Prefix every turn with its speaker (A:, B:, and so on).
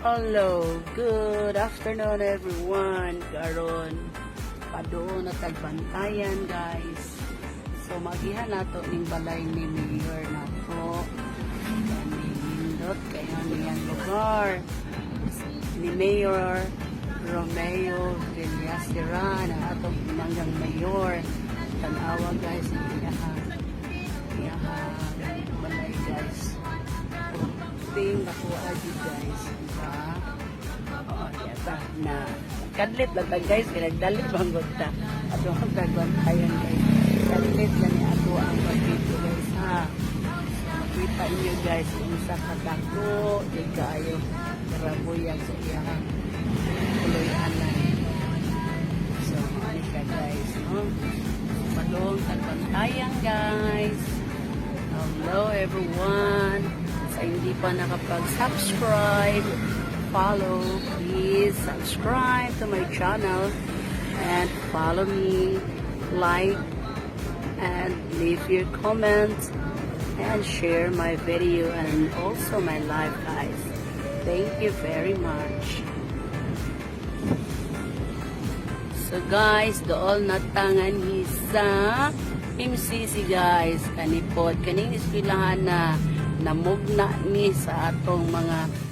A: Hello, good afternoon everyone. Karon padoon na tagbantayan guys. So magihan nato ning balay ni Mayor nato. Ni Lindot kayo niyang lugar. Ni Mayor Romeo Villasera na atong pinanggang mayor. Tanawa guys, iyaha. Iyaha. Ting ako adi guys. Diba? Oo, yata na. Kadlit lang ta guys, pinagdalit bang ta. Ato ang tagbantayan guys. Kadlit lang ni ato ang pagpito guys ha. Makita inyo guys, yung sa katako, di kayo. Karabuyang sa iyang kuloyan na. So, ano siya guys, no? Padong tagbantayan guys. Hello everyone. Sa hindi pa nakapag-subscribe, follow, please subscribe to my channel and follow me, like, and leave your comments and share my video and also my live guys. Thank you very much. So guys, dool na tangan ni sa MCC guys. Kanipod, kaning ispilahan na namugna ni sa atong mga